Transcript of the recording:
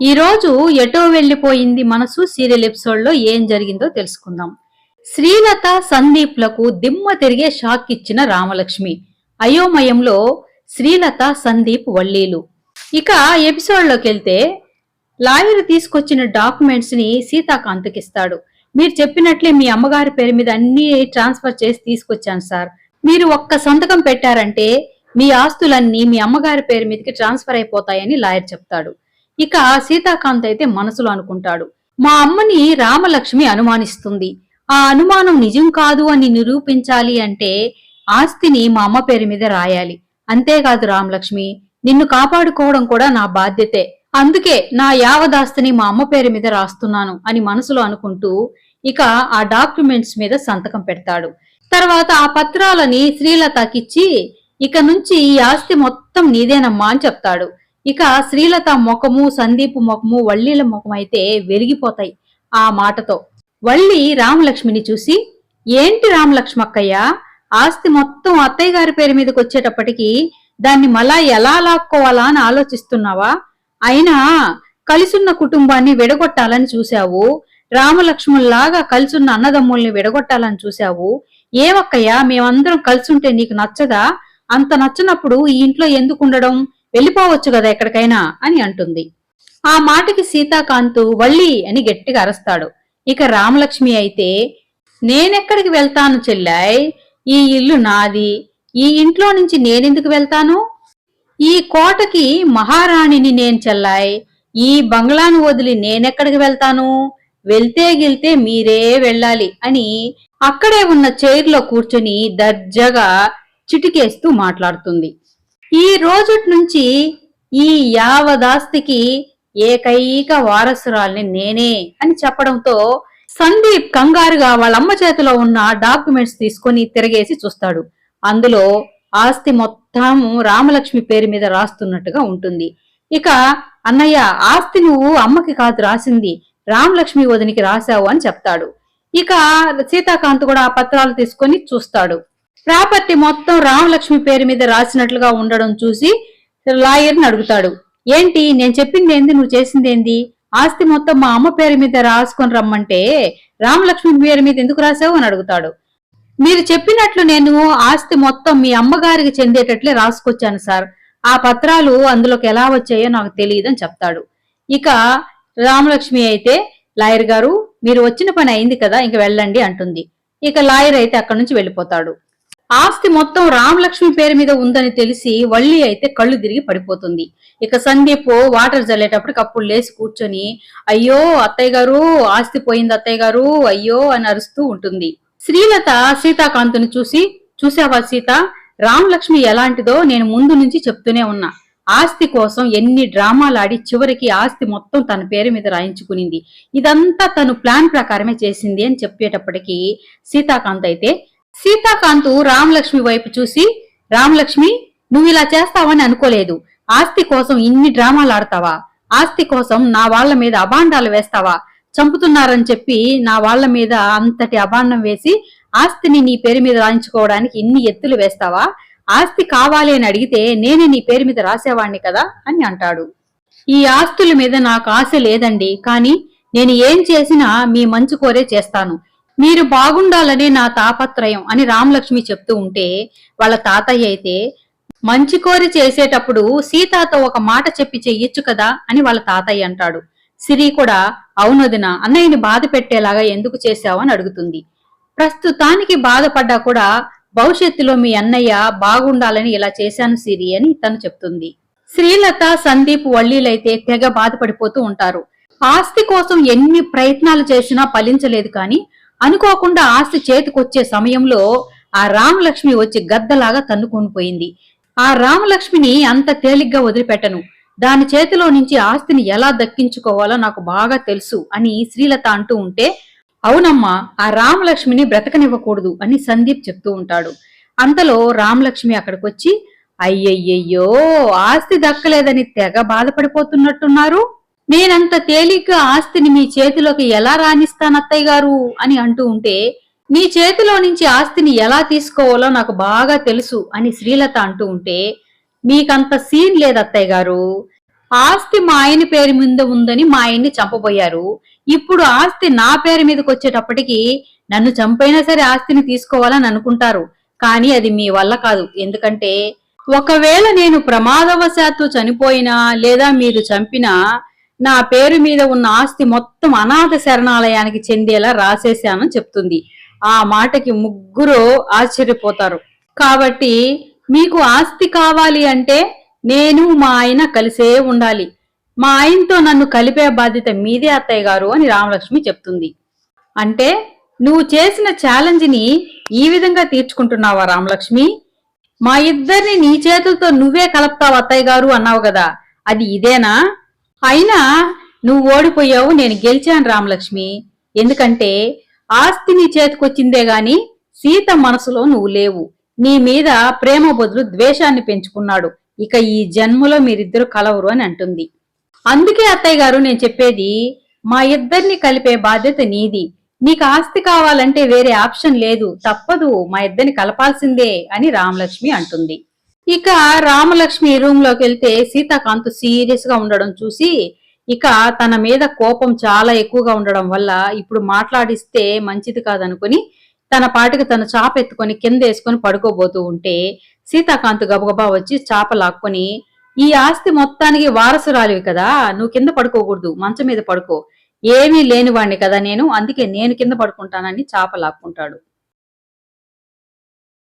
ఈ రోజు ఎటో వెళ్ళిపోయింది మనసు సీరియల్ ఎపిసోడ్లో ఏం జరిగిందో తెలుసుకుందాం. శ్రీలత సందీప్లకు దిమ్మ తిరిగే షాక్ ఇచ్చిన రామలక్ష్మి. అయోమయంలో శ్రీలత సందీప్ వల్లీలు. ఇక ఎపిసోడ్లోకి వెళ్తే లాయర్ తీసుకొచ్చిన డాక్యుమెంట్స్ని సీతాకాంత్కిస్తాడు. మీరు చెప్పినట్లే మీ అమ్మగారి పేరు మీద అన్ని ట్రాన్స్ఫర్ చేసి తీసుకొచ్చాను సార్. మీరు ఒక్క సంతకం పెట్టారంటే మీ ఆస్తులన్నీ మీ అమ్మగారి పేరు మీదకి ట్రాన్స్ఫర్ అయిపోతాయని లాయర్ చెప్తాడు. ఇక సీతాకాంత్ అయితే మనసులో అనుకుంటాడు. మా అమ్మని రామలక్ష్మి అనుమానిస్తుంది. ఆ అనుమానం నిజం కాదు అని నిరూపించాలి అంటే ఆస్తిని మా అమ్మ పేరు మీద రాయాలి. అంతేకాదు రామలక్ష్మి నిన్ను కాపాడుకోవడం కూడా నా బాధ్యతే. అందుకే నా యావదాస్తిని మా అమ్మ పేరు మీద రాస్తున్నాను అని మనసులో అనుకుంటూ ఇక ఆ డాక్యుమెంట్స్ మీద సంతకం పెడతాడు. తర్వాత ఆ పత్రాలని శ్రీలతకిచ్చి ఇక నుంచి ఈ ఆస్తి మొత్తం నీదేనమ్మా అని చెప్తాడు. ఇక శ్రీలత ముఖము సందీప్ ముఖము వల్లీల ముఖం అయితే వెలిగిపోతాయి ఆ మాటతో. వల్లి రామలక్ష్మిని చూసి ఏంటి రామలక్ష్మక్కయ్యా? ఆస్తి మొత్తం అత్తయ్య గారి పేరు మీదకి వచ్చేటప్పటికి దాన్ని మళ్ళా ఎలా లాక్కోవాలా అని ఆలోచిస్తున్నావా? అయినా కలిసున్న కుటుంబాన్ని విడగొట్టాలని చూశావు. రామలక్ష్ముల్లాగా కలిసున్న అన్నదమ్ముల్ని విడగొట్టాలని చూశావు. ఏమక్కయ్యా? మేమందరం కలిసుంటే నీకు నచ్చదా? అంత నచ్చనప్పుడు ఈ ఇంట్లో ఎందుకు ఉండడం వెళ్ళిపోవచ్చు కదా ఎక్కడికైనా అని అంటుంది. ఆ మాటకి సీతాకాంతు వల్లి అని గట్టిగా అరస్తాడు. ఇక రామలక్ష్మి అయితే నేనెక్కడికి వెళ్తాను చెల్లాయ్ ఈ ఇల్లు నాది. ఈ ఇంట్లో నుంచి నేనెందుకు వెళ్తాను? ఈ కోటకి మహారాణిని నేను చెల్లాయ్ ఈ బంగ్లాను వదిలి నేనెక్కడికి వెళ్తాను? వెళ్తే గిల్తే మీరే వెళ్ళాలి అని అక్కడే ఉన్న చైర్లో కూర్చొని దర్జాగా చిటికేస్తూ మాట్లాడుతుంది. ఈ రోజు నుంచి ఈ యావదాస్తికి ఏకైక వారసురాల్ని నేనే అని చెప్పడంతో సందీప్ కంగారుగా వాళ్ళమ్మ చేతిలో ఉన్న డాక్యుమెంట్స్ తీసుకొని తిరగేసి చూస్తాడు. అందులో ఆస్తి మొత్తం రామలక్ష్మి పేరు మీద రాస్తున్నట్టుగా ఉంటుంది. ఇక అన్నయ్య ఆస్తి నువ్వు అమ్మకి కాదు రాసింది. రామలక్ష్మి వదినికి రాశావు అని చెప్తాడు. ఇక సీతాకాంత్ కూడా ఆ పత్రాలు తీసుకొని చూస్తాడు. ప్రాపర్టీ మొత్తం రామలక్ష్మి పేరు మీద రాసినట్లుగా ఉండడం చూసి లాయర్ని అడుగుతాడు. ఏంటి? నేను చెప్పింది ఏంది? నువ్వు చేసింది ఏంది? ఆస్తి మొత్తం మా అమ్మ పేరు మీద రాసుకొని రమ్మంటే రామలక్ష్మి పేరు మీద ఎందుకు రాసావు అని అడుగుతాడు. మీరు చెప్పినట్లు నేను ఆస్తి మొత్తం మీ అమ్మగారికి చెందేటట్లే రాసుకొచ్చాను సార్. ఆ పత్రాలు అందులోకి ఎలా వచ్చాయో నాకు తెలియదు అని చెప్తాడు. ఇక రామలక్ష్మి అయితే లాయర్ గారు మీరు వచ్చిన పని అయింది కదా ఇంక వెళ్ళండి అంటుంది. ఇక లాయర్ అయితే అక్కడి నుంచి వెళ్ళిపోతాడు. ఆస్తి మొత్తం రామలక్ష్మి పేరు మీద ఉందని తెలిసి వల్లి అయితే కళ్ళు తిరిగి పడిపోతుంది. ఇక సందీప్ వాటర్ జల్లేటప్పటికి అప్పుడు లేచి కూర్చొని అయ్యో అత్తయ్య గారు ఆస్తి పోయింది అత్తయ్య గారు అయ్యో అని అరుస్తూ ఉంటుంది. శ్రీలత సీతాకాంతుని చూసి చూసావా సీత రామలక్ష్మి ఎలాంటిదో నేను ముందు నుంచి చెప్తూనే ఉన్నా. ఆస్తి కోసం ఎన్ని డ్రామాలాడి చివరికి ఆస్తి మొత్తం తన పేరు మీద రాయించుకునింది. ఇదంతా తను ప్లాన్ ప్రకారమే చేసింది అని చెప్పేటప్పటికీ సీతాకాంత్ అయితే సీతాకాంతు రామలక్ష్మి వైపు చూసి రామలక్ష్మి నువ్వు ఇలా చేస్తావని అనుకోలేదు. ఆస్తి కోసం ఇన్ని డ్రామాలు ఆడతావా? ఆస్తి కోసం నా వాళ్ళ మీద అబాండాలు వేస్తావా? చంపుతున్నారని చెప్పి నా వాళ్ళ మీద అంతటి అబాండం వేసి ఆస్తిని నీ పేరు మీద రాయించుకోవడానికి ఇన్ని ఎత్తులు వేస్తావా? ఆస్తి కావాలి అని అడిగితే నేనే నీ పేరు మీద రాసేవాణ్ణి కదా? అని అంటాడు. ఈ ఆస్తుల మీద నాకు ఆశ లేదండి. కానీ నేను ఏం చేసినా మీ మంచు కోరే చేస్తాను. మీరు బాగుండాలనే నా తాపత్రయం అని రామలక్ష్మి చెప్తూ ఉంటే వాళ్ళ తాతయ్య అయితే మంచి కోరి చేసేటప్పుడు సీతాతో ఒక మాట చెప్పి చెయ్యొచ్చు కదా అని వాళ్ళ తాతయ్య అంటాడు. సిరి కూడా అవునదినా అన్నయ్యని బాధ పెట్టేలాగా ఎందుకు చేశావు? అని అడుగుతుంది. ప్రస్తుతానికి బాధపడ్డా కూడా భవిష్యత్తులో మీ అన్నయ్య బాగుండాలని ఇలా చేశాను సిరి అని తను చెప్తుంది. శ్రీలత సందీప్ వల్లీలైతే తెగ బాధపడిపోతూ ఉంటారు. ఆస్తి కోసం ఎన్ని ప్రయత్నాలు చేసినా ఫలించలేదు కానీ అనుకోకుండా ఆస్తి చేతికొచ్చే సమయంలో ఆ రామలక్ష్మి వచ్చి గద్దలాగా తన్నుకొని పోయింది. ఆ రామలక్ష్మిని అంత తేలిగ్గా వదిలిపెట్టను. దాని చేతిలో నుంచి ఆస్తిని ఎలా దక్కించుకోవాలో నాకు బాగా తెలుసు అని శ్రీలత అంటూ ఉంటే అవునమ్మా ఆ రామలక్ష్మిని బ్రతకనివ్వకూడదు అని సందీప్ చెప్తూ ఉంటాడు. అంతలో రామలక్ష్మి అక్కడికొచ్చి అయ్యయ్యయ్యో ఆస్తి దక్కలేదని తెగ బాధపడిపోతున్నట్టున్నారు. నేనంత తేలిగ్గా ఆస్తిని మీ చేతిలోకి ఎలా రాణిస్తాను అత్తయ్య గారు అని అంటూ ఉంటే నీ చేతిలో నుంచి ఆస్తిని ఎలా తీసుకోవాలో నాకు బాగా తెలుసు అని శ్రీలత అంటూ ఉంటే మీకంత సీన్ లేదు అత్తయ్య గారు. ఆస్తి మా ఆయన పేరు మీద ఉందని మా ఆయన్ని చంపబోయారు. ఇప్పుడు ఆస్తి నా పేరు మీదకి వచ్చేటప్పటికి నన్ను చంపైనా సరే ఆస్తిని తీసుకోవాలని అనుకుంటారు. కానీ అది మీ వల్ల కాదు. ఎందుకంటే ఒకవేళ నేను ప్రమాదవశాత్తు చనిపోయినా లేదా మీరు చంపినా నా పేరు మీద ఉన్న ఆస్తి మొత్తం అనాథ శరణాలయానికి చెందేలా రాసేశానని చెప్తుంది. ఆ మాటకి ముగ్గురు ఆశ్చర్యపోతారు. కాబట్టి మీకు ఆస్తి కావాలి అంటే నేను మా ఆయన కలిసే ఉండాలి. మా ఆయనతో నన్ను కలిపే బాధ్యత మీదే అత్తయ్య గారు అని రామలక్ష్మి చెప్తుంది. అంటే నువ్వు చేసిన ఛాలెంజ్ని ఈ విధంగా తీర్చుకుంటున్నావా రామలక్ష్మి? మా ఇద్దరిని నీ చేతులతో నువ్వే కలుపుతావు అత్తయ్య గారు అన్నావు కదా. అది ఇదేనా? అయినా నువ్వు ఓడిపోయావు నేను గెలిచాను రామలక్ష్మి. ఎందుకంటే ఆస్తి నీ చేతికొచ్చిందే గాని సీత మనసులో నువ్వు లేవు. నీ మీద ప్రేమ బదులు ద్వేషాన్ని పెంచుకున్నాడు. ఇక ఈ జన్మలో మీరిద్దరు కలవరు అని అంటుంది. అందుకే అత్తయ్య గారు నేను చెప్పేది మా ఇద్దరిని కలిపే బాధ్యత నీది. నీకు ఆస్తి కావాలంటే వేరే ఆప్షన్ లేదు. తప్పదు మా ఇద్దరిని కలపాల్సిందే అని రామలక్ష్మి అంటుంది. ఇక రామలక్ష్మి రూమ్లోకి వెళ్తే సీతాకాంత్ సీరియస్గా ఉండడం చూసి ఇక తన మీద కోపం చాలా ఎక్కువగా ఉండడం వల్ల ఇప్పుడు మాట్లాడిస్తే మంచిది కాదనుకుని తన పాటికి తన చాప ఎత్తుకొని కింద వేసుకొని పడుకోబోతూ ఉంటే సీతాకాంత్ గబగబా వచ్చి చాప లాక్కొని ఈ ఆస్తి మొత్తానికి వారసురాలివి కదా నువ్వు కింద పడుకోకూడదు మంచం మీద పడుకో. ఏమీ లేనివాణ్ణి కదా నేను అందుకే నేను కింద పడుకుంటానని చాప లాక్కుంటాడు.